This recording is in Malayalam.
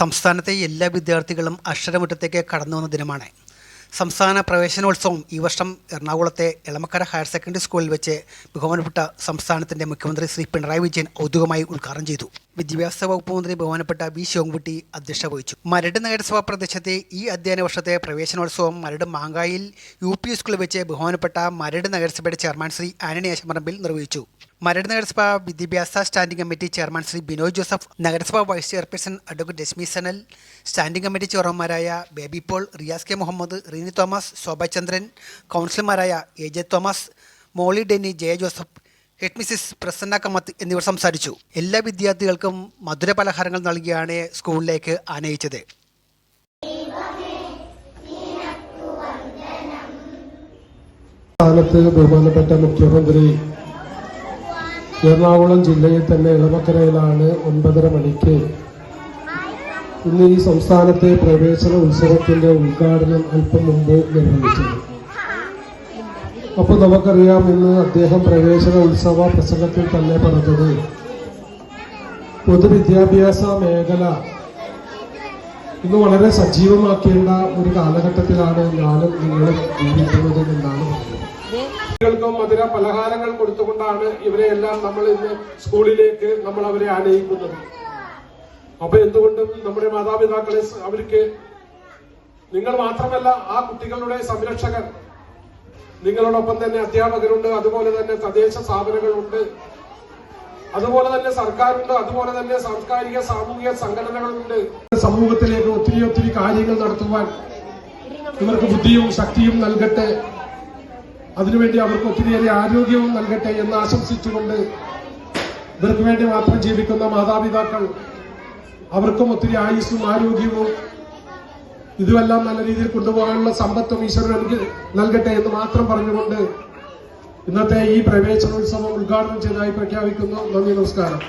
സംസ്ഥാനത്തെ എല്ലാ വിദ്യാർത്ഥികളും അക്ഷരമുറ്റത്തേക്ക് കടന്നു വന്ന ദിനമാണ്. സംസ്ഥാന പ്രവേശനോത്സവം ഈ വർഷം എറണാകുളത്തെ എളമക്കര ഹയർ സെക്കൻഡറി സ്കൂളിൽ വെച്ച് ബഹുമാനപ്പെട്ട സംസ്ഥാനത്തിന്റെ മുഖ്യമന്ത്രി ശ്രീ പിണറായി വിജയൻ ഔദ്യോഗികമായി ഉദ്ഘാടനം ചെയ്തു. വിദ്യാഭ്യാസ വകുപ്പ് മന്ത്രി ബഹുമാനപ്പെട്ട വി ശിവൻകുട്ടി അധ്യക്ഷത വഹിച്ചു മരട് നഗരസഭാ പ്രദേശത്തെ ഈ അധ്യയന വർഷത്തെ പ്രവേശനോത്സവം മരട് മാങ്കായിൽ യു പി സ്കൂളിൽ വെച്ച് ബഹുമാനപ്പെട്ട മരട് നഗരസഭയുടെ ചെയർമാൻ ശ്രീ ആനണി ആശമറമ്പിൽ നിർവഹിച്ചു. മരട് നഗരസഭാ വിദ്യാഭ്യാസ standing committee chairman Shri Binoy Joseph നഗരസഭാ vice chairperson advocate Reshmi Sanal standing committee ചെയർമാൻമാരായ Baby Paul Riyas K Muhammad Reeni Thomas Shobhachandran കൗൺസിലർമാരായ A J Thomas Molly Denny Jaya Joseph head Mrs Prasanna Kamath എന്നിവർ സംസാരിച്ചു. എല്ലാ വിദ്യാർത്ഥികൾക്കും മധുര പലഹാരങ്ങൾ നൽകിയാണ് സ്കൂളിലേക്ക് ആനയിച്ചത്. സ്ഥാനത്ത് ബഹുമാനപ്പെട്ട മുഖ്യമന്ത്രി എറണാകുളം ജില്ലയിൽ തന്നെ ഇളമക്കരയിലാണ് ഒൻപതര മണിക്ക് ഇന്ന് ഈ സംസ്ഥാനത്തെ പ്രവേശന ഉത്സവത്തിന്റെ ഉദ്ഘാടനം അല്പം മുമ്പ് നിർവഹിച്ചത്. അപ്പോൾ നമുക്കറിയാം ഇന്ന് അദ്ദേഹം പ്രവേശന ഉത്സവ പ്രസംഗത്തിൽ തന്നെ പറഞ്ഞത്. പൊതുവിദ്യാഭ്യാസ മേഖല ഇന്ന് വളരെ സജീവമാക്കേണ്ട ഒരു കാലഘട്ടത്തിലാണ് ഞാനും നിങ്ങളും ജീവിക്കുന്നത് എന്നാണ് കുട്ടികൾക്കും മധുര പലഹാരങ്ങൾ കൊടുത്തുകൊണ്ടാണ് ഇവരെയെല്ലാം നമ്മൾ ഇന്ന് സ്കൂളിലേക്ക് നമ്മൾ അവരെ ആനയിക്കുന്നത്. അപ്പൊ എന്തുകൊണ്ടും നമ്മുടെ മാതാപിതാക്കളെ അവർക്ക് നിങ്ങൾ മാത്രമല്ല ആ കുട്ടികളുടെ സംരക്ഷകർ നിങ്ങളോടൊപ്പം തന്നെ അധ്യാപകരുണ്ട് അതുപോലെ തന്നെ തദ്ദേശ സ്ഥാപനങ്ങളുണ്ട് അതുപോലെ തന്നെ സർക്കാരുണ്ട് അതുപോലെ തന്നെ സാംസ്കാരിക സാമൂഹിക സംഘടനകളുണ്ട്. സമൂഹത്തിലേക്ക് ഒത്തിരി ഒത്തിരി കാര്യങ്ങൾ നടത്തുവാൻ ഇവർക്ക് ബുദ്ധിയും ശക്തിയും നൽകട്ടെ. അതിനുവേണ്ടി അവർക്ക് ഒത്തിരിയേറെ ആരോഗ്യവും നൽകട്ടെ എന്ന് ആശംസിച്ചുകൊണ്ട് ഇവർക്ക് വേണ്ടി മാത്രം ജീവിക്കുന്ന മാതാപിതാക്കൾ അവർക്കും ഒത്തിരി ആയുസ്സും ആരോഗ്യവും ഇതുമെല്ലാം നല്ല രീതിയിൽ കൊണ്ടുപോകാനുള്ള സമ്പത്തും ഈശ്വരൻ എനിക്ക് നൽകട്ടെ എന്ന് മാത്രം പറഞ്ഞുകൊണ്ട് ഇന്നത്തെ ഈ പ്രവേശനോത്സവം ഉദ്ഘാടനം ചെയ്തതായി പ്രഖ്യാപിക്കുന്നു. നന്ദി നമസ്കാരം.